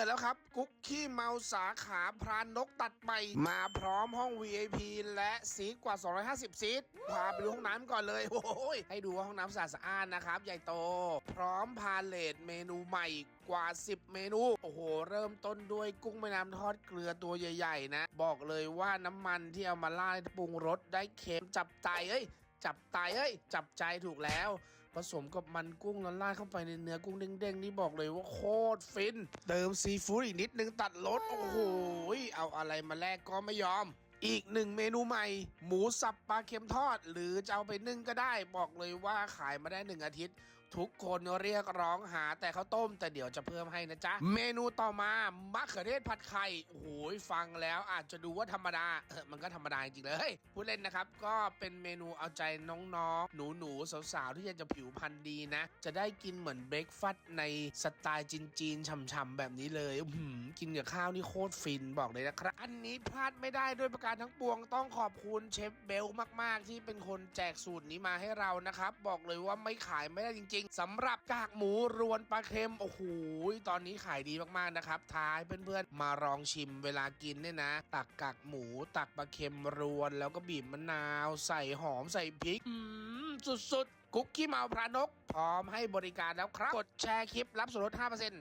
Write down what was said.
ปิดแล้วครับ กุ๊กขี้เมาสาขาพรานนกตัดใหม่ มาพร้อมห้อง VIP และซีทกว่า 250 ซีทพาไปดูห้องน้ำก่อนเลยโอ้ยให้ดูว่าห้องน้ำสะอาดสะอ้านนะครับ ใหญ่โต พร้อมพาเลทเมนูใหม่กว่า 10 เมนู โอ้โห เริ่มต้นด้วยกุ้งแม่น้ำทอดเกลือตัวใหญ่ ๆ นะ บอกเลยว่าน้ำมันที่เอามาราปรุงรสได้เค็มจับใจเอ้ยจับตายเอ้ยจับใจถูกแล้ว ผสมกับมันกุ้งแล้วราดเข้าไปในเนื้อกุ้งเด้งๆนี่บอกเลยว่าโคตรฟิน เติมซีฟู้ดอีกนิดนึงตัดรสโอ้โหเอาอะไรมาแลกก็ไม่ยอมอีกหนึ่งเมนูใหม่ หมูสับปลาเค็มทอด หรือจะเอาไปนึ่งก็ได้ บอกเลยว่าขายมาได้หนึ่งอาทิตย์ ทุกคนเรียกร้องหาแต่ข้าวต้ม แต่เดี๋ยวจะเพิ่มให้นะจ๊ะ เมนูต่อมามะเขือเทศผัดไข่โอ้โหฟังแล้วอาจจะดูว่าธรรมดาเออมันก็ธรรมดาจริงเลยผู้เล่นนะครับ ก็เป็นเมนูเอาใจน้องๆ หนูๆ สาวๆ ที่อยากจะผิวพรรณดีนะ จะได้กินเหมือนเบรกฟาสต์ในสไตล์จีนๆฉ่ำๆแบบนี้เลยอื้อหือกินกับข้าวนี่โคตรฟินบอกเลยนะครับ อันนี้พลาดไม่ได้ด้วยประการทั้งปวงต้องขอบคุณเชฟเบลมาก ๆ ที่เป็นคนแจกสูตรนี้มาให้เรานะครับ บอกเลยว่าไม่ขายไม่ได้จริงๆสำหรับกากหมูรวนปลาเค็มโอ้โหตอนนี้ขายดีมากๆนะครับท้ายเพื่อนๆมาลองชิมเวลากินเนี่ยนะ ตักกากหมู ตักปลาเค็มรวนแล้วก็บีบมะนาว ใส่หอมใส่พริกอืมสุดๆ กุ๊กขี้เมาพระนก พร้อมให้บริการแล้วครับ กดแชร์คลิปรับส่วนลด5%